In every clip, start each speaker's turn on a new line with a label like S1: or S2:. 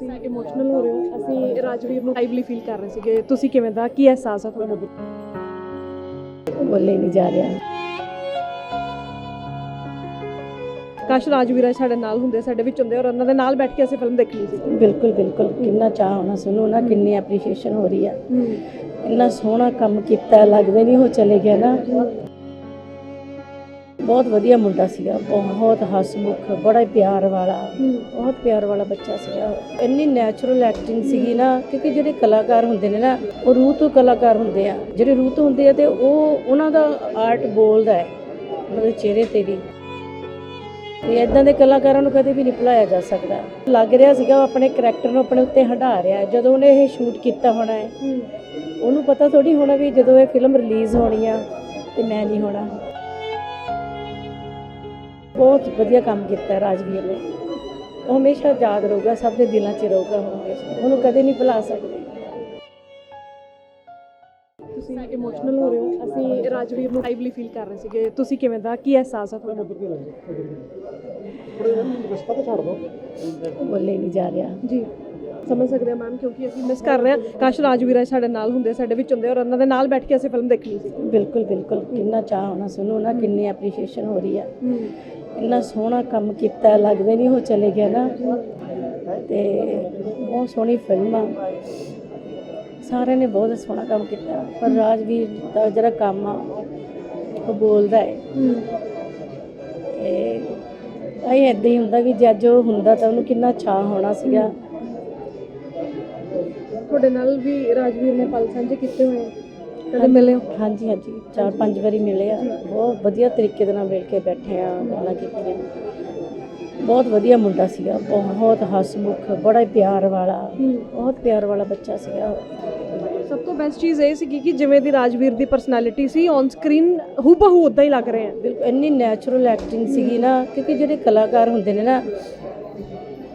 S1: ਤੁਸੀਂ ਇਮੋਸ਼ਨਲ ਹੋ ਰਹੇ ਹੋ? ਅਸੀਂ ਰਾਜਵੀਰ ਨੂੰ ਲਾਈਵਲੀ ਫੀਲ ਕਰ ਰਹੇ ਸੀਗੇ। ਤੁਸੀਂ ਕਿਵੇਂ ਦਾ ਕੀ ਅਹਿਸਾਸ ਆ ਤੁਹਾਨੂੰ
S2: ਬੋਲੇ ਨਹੀਂ ਜਾ ਰਿਹਾ।
S1: ਕਾਸ਼ ਰਾਜਵੀਰ ਸਾਡੇ ਨਾਲ ਹੁੰਦੇ ਸਾਡੇ ਵਿੱਚ ਹੁੰਦੇ ਔਰ ਉਹਨਾਂ ਦੇ ਨਾਲ ਬੈਠ ਕੇ ਅਸੀਂ ਫਿਲਮ ਦੇਖਣੀ ਸੀ।
S2: ਬਿਲਕੁਲ ਬਿਲਕੁਲ। ਕਿੰਨਾ ਚਾਹ ਹੋਣਾ ਸੁਣੋ ਨਾ ਕਿੰਨੀ ਐਪਰੀਸ਼ੀਏਸ਼ਨ ਹੋ ਰਹੀ ਆ। ਇੰਨਾ ਸੋਹਣਾ ਕੰਮ ਕੀਤਾ ਲੱਗਦਾ ਨਹੀਂ ਉਹ ਚਲੇ ਗਿਆ ਨਾ। ਬਹੁਤ ਵਧੀਆ ਮੁੰਡਾ ਸੀਗਾ, ਬਹੁਤ ਹਸਮੁਖ, ਬੜਾ ਹੀ ਪਿਆਰ ਵਾਲਾ, ਬਹੁਤ ਪਿਆਰ ਵਾਲਾ ਬੱਚਾ ਸੀਗਾ ਇੰਨੀ ਨੈਚੁਰਲ ਐਕਟਿੰਗ ਸੀਗੀ ਨਾ, ਕਿਉਂਕਿ ਜਿਹੜੇ ਕਲਾਕਾਰ ਹੁੰਦੇ ਨੇ ਨਾ, ਉਹ ਰੂਹ ਤੋਂ ਕਲਾਕਾਰ ਹੁੰਦੇ ਆ। ਜਿਹੜੇ ਰੂਹ ਤੋਂ ਹੁੰਦੇ ਆ ਤੇ ਉਹ, ਉਹਨਾਂ ਦਾ ਆਰਟ ਬੋਲਦਾ ਹੈ, ਉਹਨਾਂ ਦੇ ਚਿਹਰੇ ਤੇ ਵੀ। ਤੇ ਇਦਾਂ ਦੇ ਕਲਾਕਾਰਾਂ ਨੂੰ ਕਦੇ ਵੀ ਨਹੀਂ ਭੁਲਾਇਆ ਜਾ ਸਕਦਾ। ਲੱਗ ਰਿਹਾ ਸੀਗਾ ਉਹ ਆਪਣੇ ਕਰੈਕਟਰ ਨੂੰ ਆਪਣੇ ਉੱਤੇ ਹੰਢਾ ਰਿਹਾ ਜਦੋਂ ਉਹਨੇ ਇਹ ਸ਼ੂਟ ਕੀਤਾ ਹੋਣਾ ਹੈ, ਉਹਨੂੰ ਪਤਾ ਥੋੜੀ ਹੋਣਾ ਵੀ ਜਦੋਂ ਇਹ ਫਿਲਮ ਰਿਲੀਜ਼ ਹੋਣੀ ਆ, ਤੇ ਮੈਂ ਨਹੀਂ ਹੋਣਾ। ਬਹੁਤ ਵਧੀਆ ਕੰਮ ਕੀਤਾ ਹੈ ਰਾਜਵੀਰ ਨੇ। ਉਹ ਹਮੇਸ਼ਾ ਯਾਦ ਰਹੂਗਾ ਸਭ ਦੇ ਦਿਲਾਂ 'ਚ ਰਹੂਗਾ ਉਹ ਹਮੇਸ਼ਾ। ਉਹਨੂੰ ਕਦੇ ਨਹੀਂ ਭੁਲਾ ਸਕਦੇ।
S1: ਤੁਸੀਂ ਇਮੋਸ਼ਨਲ ਹੋ ਰਹੇ ਹੋ। ਅਸੀਂ ਰਾਜਵੀਰ ਨੂੰ ਲਾਈਵਲੀ ਫੀਲ ਕਰ ਰਹੇ ਸੀਗੇ। ਤੁਸੀਂ ਕਿਵੇਂ ਦਾ ਕੀ ਅਹਿਸਾਸ ਆ ਤੁਹਾਨੂੰ
S2: ਬੋਲੇ ਨਹੀਂ ਜਾ ਰਿਹਾ।
S1: ਜੀ। ਸਮਝ ਸਕਦੇ ਹਾਂ ਮੈਮ ਕਿਉਂਕਿ ਅਸੀਂ ਮਿਸ ਕਰ ਰਹੇ ਹਾਂ। ਕਾਸ਼ ਰਾਜਵੀਰ ਸਾਡੇ ਨਾਲ ਹੁੰਦੇ ਸਾਡੇ ਵਿੱਚ ਹੁੰਦੇ ਔਰ ਉਹਨਾਂ ਦੇ ਨਾਲ ਬੈਠ ਕੇ ਅਸੀਂ ਫਿਲਮ ਦੇਖਣੀ ਸੀ।
S2: ਬਿਲਕੁਲ ਬਿਲਕੁਲ। ਕਿੰਨਾ ਚਾਹ ਹੋਣਾ ਸੁਣੋ ਨਾ ਕਿੰਨੀ ਐਪਰੀਸ਼ੀਏਸ਼ਨ ਹੋ ਰਹੀ ਆ। ਇੰਨਾ ਸੋਹਣਾ ਕੰਮ ਕੀਤਾ, ਲੱਗਦਾ ਨਹੀਂ ਉਹ ਚਲੇ ਗਿਆ ਨਾ। ਤੇ ਬਹੁਤ ਸੋਹਣੀ ਫਿਲਮ ਆ। ਸਾਰਿਆਂ ਨੇ ਬਹੁਤ ਸੋਹਣਾ ਕੰਮ ਕੀਤਾ। ਪਰ ਰਾਜਵੀਰ ਦਾ ਜਿਹੜਾ ਕੰਮ ਆ, ਉਹ ਬੋਲਦਾ ਹੈ। ਤੇ ਅਈ ਇਦਾਂ ਹੀ ਹੁੰਦਾ ਵੀ ਜੇ ਅੱਜ ਉਹ ਹੁੰਦਾ ਤਾਂ ਉਹਨੂੰ ਕਿੰਨਾ ਚਾਹ ਹੋਣਾ ਸੀਗਾ।
S1: ਤੁਹਾਡੇ ਨਾਲ ਵੀ ਰਾਜਵੀਰ ਨੇ ਪਲ ਸਾਂਝੇ ਕੀਤੇ ਹੋਏ ਕਦੇ ਮਿਲੇ ਹੋ?
S2: ਹਾਂਜੀ ਹਾਂਜੀ। ਚਾਰ ਪੰਜ ਵਾਰੀ ਮਿਲੇ ਆ। ਬਹੁਤ ਵਧੀਆ ਤਰੀਕੇ ਦੇ ਨਾਲ ਮਿਲ ਕੇ ਬੈਠੇ ਆ ਗੱਲਾਂ ਕੀਤੀਆਂ। ਬਹੁਤ ਵਧੀਆ ਮੁੰਡਾ ਸੀਗਾ। ਬਹੁਤ ਹਸਮੁਖ ਬੜਾ ਹੀ ਪਿਆਰ ਵਾਲਾ ਬਹੁਤ ਪਿਆਰ ਵਾਲਾ ਬੱਚਾ ਸੀਗਾ।
S1: ਸਭ ਤੋਂ ਬੈਸਟ ਚੀਜ਼ ਇਹ ਸੀਗੀ ਕਿ ਜਿਵੇਂ ਦੀ ਰਾਜਵੀਰ ਦੀ ਪਰਸਨੈਲਿਟੀ ਸੀ ਔਨ ਸਕਰੀਨ ਹੂਬਹੂ ਉਦਾਂ ਹੀ ਲੱਗ ਰਹੇ ਆ।
S2: ਬਿਲਕੁਲ ਇੰਨੀ ਨੈਚੁਰਲ ਐਕਟਿੰਗ ਸੀਗੀ ਨਾ ਕਿਉਂਕਿ ਜਿਹੜੇ ਕਲਾਕਾਰ ਹੁੰਦੇ ਨੇ ਨਾ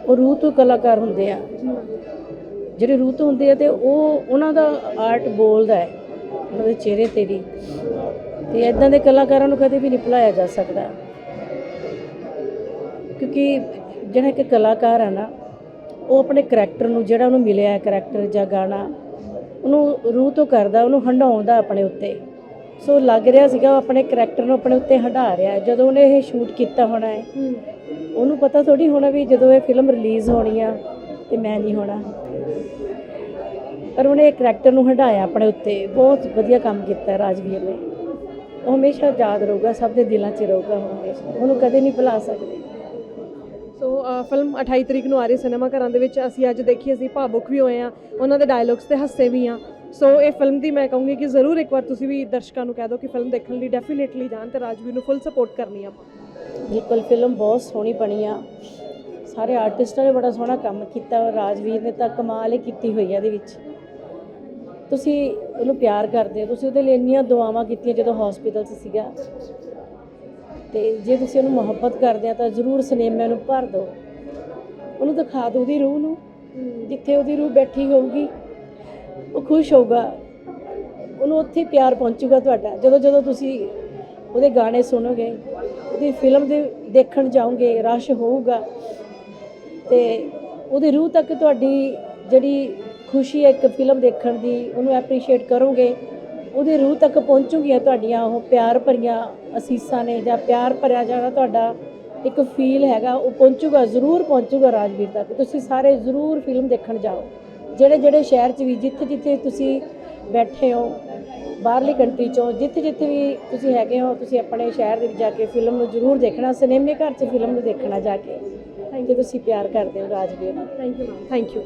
S2: ਉਹ ਰੂਹ ਤੋਂ ਕਲਾਕਾਰ ਹੁੰਦੇ ਆ। ਜਿਹੜੇ ਰੂਹ ਤੋਂ ਹੁੰਦੇ ਆ ਤੇ ਉਹ ਉਹਨਾਂ ਦਾ ਆਰਟ ਬੋਲਦਾ ਹੈ ਉਹਨਾਂ ਦੇ ਚਿਹਰੇ ਤੇ ਵੀ। ਤੇ ਇਦਾਂ ਦੇ ਕਲਾਕਾਰਾਂ ਨੂੰ ਕਦੇ ਵੀ ਨਹੀਂ ਭੁਲਾਇਆ ਜਾ ਸਕਦਾ। ਕਿਉਂਕਿ ਜਿਹੜਾ ਇੱਕ ਕਲਾਕਾਰ ਆ ਨਾ ਉਹ ਆਪਣੇ ਕਰੈਕਟਰ ਨੂੰ ਜਿਹੜਾ ਉਹਨੂੰ ਮਿਲਿਆ ਹੈ ਕਰੈਕਟਰ ਜਾਂ ਗਾਣਾ ਉਹਨੂੰ ਰੂਹ ਤੋਂ ਕਰਦਾ ਉਹਨੂੰ ਹੰਡਾਉਂਦਾ ਆਪਣੇ ਉੱਤੇ। ਸੋ ਲੱਗ ਰਿਹਾ ਸੀਗਾ ਉਹ ਆਪਣੇ ਕਰੈਕਟਰ ਨੂੰ ਆਪਣੇ ਉੱਤੇ ਹੰਢਾ ਰਿਹਾ ਹੈ। ਜਦੋਂ ਉਹਨੇ ਇਹ ਸ਼ੂਟ ਕੀਤਾ ਹੋਣਾ ਹੈ ਉਹਨੂੰ ਪਤਾ ਥੋੜੀ ਹੋਣਾ ਵੀ ਜਦੋਂ ਇਹ ਫਿਲਮ ਰਿਲੀਜ਼ ਹੋਣੀ ਆ ਤੇ ਮੈਂ ਨਹੀਂ ਹੋਣਾ। ਪਰ ਉਹਨੇ ਕਰੈਕਟਰ ਨੂੰ ਹੰਢਾਇਆ ਆਪਣੇ ਉੱਤੇ। ਬਹੁਤ ਵਧੀਆ ਕੰਮ ਕੀਤਾ ਰਾਜਵੀਰ ਨੇ। ਉਹ ਹਮੇਸ਼ਾ ਯਾਦ ਰਹੂਗਾ ਸਭ ਦੇ ਦਿਲਾਂ 'ਚ ਰਹੂਗਾ ਉਹ ਹਮੇਸ਼ਾ। ਉਹਨੂੰ ਕਦੇ ਨਹੀਂ ਭੁਲਾ ਸਕਦੇ।
S1: ਸੋ ਫਿਲਮ 28 ਤਰੀਕ ਨੂੰ ਆ ਰਹੀ ਸਿਨੇਮਾ ਘਰਾਂ ਦੇ ਵਿੱਚ। ਅਸੀਂ ਅੱਜ ਦੇਖੀ ਅਸੀਂ ਭਾਵੁਕ ਵੀ ਹੋਏ ਆ ਉਹਨਾਂ ਦੇ ਡਾਇਲੌਗਸ ਤੇ ਹੱਸੇ ਵੀ ਆ ਸੋ ਇਹ ਫਿਲਮ ਦੀ ਮੈਂ ਕਹੂੰਗੀ ਕਿ ਜ਼ਰੂਰ ਇੱਕ ਵਾਰ ਤੁਸੀਂ ਵੀ ਦਰਸ਼ਕਾਂ ਨੂੰ ਕਹਿ ਦਿਓ ਕਿ ਫਿਲਮ ਦੇਖਣ ਲਈ ਡੈਫੀਨੇਟਲੀ ਜਾਣ ਤੇ ਰਾਜਵੀਰ ਨੂੰ ਫੁੱਲ ਸਪੋਰਟ ਕਰਨੀ ਆ।
S2: ਬਿਲਕੁਲ ਫਿਲਮ ਬਹੁਤ ਸੋਹਣੀ ਬਣੀ ਆ। ਸਾਰੇ ਆਰਟਿਸਟਾਂ ਨੇ ਬੜਾ ਸੋਹਣਾ ਕੰਮ ਕੀਤਾ ਔਰ ਰਾਜਵੀਰ ਨੇ ਤਾਂ ਕਮਾਲ ਹੀ ਕੀਤੀ ਹੋਈ ਆ ਇਹਦੇ ਵਿੱਚ। ਤੁਸੀਂ ਉਹਨੂੰ ਪਿਆਰ ਕਰਦੇ ਹੋ, ਤੁਸੀਂ ਉਹਦੇ ਲਈ ਇੰਨੀਆਂ ਦੁਆਵਾਂ ਕੀਤੀਆਂ ਜਦੋਂ ਹਸਪੀਟਲ 'ਚ ਸੀਗਾ। ਤੇ ਜੇ ਤੁਸੀਂ ਉਹਨੂੰ ਮੁਹੱਬਤ ਕਰਦੇ ਆ ਤਾਂ ਜ਼ਰੂਰ ਸਿਨੇਮਿਆਂ ਨੂੰ ਭਰ ਦਿਓ। ਉਹਨੂੰ ਦਿਖਾ ਦਿਓ ਉਹਦੀ ਰੂਹ ਨੂੰ, ਜਿੱਥੇ ਉਹਦੀ ਰੂਹ ਬੈਠੀ ਹੋਊਗੀ, ਉਹ ਖੁਸ਼ ਹੋਊਗਾ। ਉਹਨੂੰ ਉੱਥੇ ਪਿਆਰ ਪਹੁੰਚੂਗਾ ਤੁਹਾਡਾ। ਜਦੋਂ ਜਦੋਂ ਤੁਸੀਂ ਉਹਦੇ ਗਾਣੇ ਸੁਣੋਗੇ, ਉਹਦੀ ਫਿਲਮ ਦੇ ਦੇਖਣ ਜਾਓਗੇ, ਰਸ਼ ਹੋਊਗਾ। ਤੇ ਉਹਦੀ ਰੂਹ ਤੱਕ ਤੁਹਾਡੀ ਜਿਹੜੀ ਖੁਸ਼ੀ ਹੈ ਇੱਕ ਫਿਲਮ ਦੇਖਣ ਦੀ ਉਹਨੂੰ ਐਪਰੀਸ਼ੀਏਟ ਕਰੋਗੇ। ਉਹਦੇ ਰੂਹ ਤੱਕ ਪਹੁੰਚੂਗੀਆਂ ਤੁਹਾਡੀਆਂ ਉਹ ਪਿਆਰ ਭਰੀਆਂ ਅਸੀਸਾਂ ਨੇ ਜਾਂ ਪਿਆਰ ਭਰਿਆ ਜਿਹੜਾ ਤੁਹਾਡਾ ਇੱਕ ਫੀਲ ਹੈਗਾ ਉਹ ਪਹੁੰਚੂਗਾ ਜ਼ਰੂਰ ਪਹੁੰਚੂਗਾ ਰਾਜਵੀਰ ਤੱਕ। ਤੁਸੀਂ ਸਾਰੇ ਜ਼ਰੂਰ ਫਿਲਮ ਦੇਖਣ ਜਾਓ। ਜਿਹੜੇ ਜਿਹੜੇ ਸ਼ਹਿਰ 'ਚ ਵੀ ਜਿੱਥੇ ਜਿੱਥੇ ਤੁਸੀਂ ਬੈਠੇ ਹੋ ਬਾਹਰਲੀ ਕੰਟਰੀ 'ਚੋਂ ਜਿੱਥੇ ਜਿੱਥੇ ਵੀ ਤੁਸੀਂ ਹੈਗੇ ਹੋ ਤੁਸੀਂ ਆਪਣੇ ਸ਼ਹਿਰ ਦੇ ਵਿੱਚ ਜਾ ਕੇ ਫਿਲਮ ਨੂੰ ਜ਼ਰੂਰ ਦੇਖਣਾ ਸਿਨੇਮੇ ਘਰ 'ਚ ਫਿਲਮ ਨੂੰ ਦੇਖਣਾ ਜਾ ਕੇ। ਜੇ ਤੁਸੀਂ ਪਿਆਰ ਕਰਦੇ ਹੋ ਰਾਜਵੀਰ ਨੂੰ
S1: thank you ma'am thank you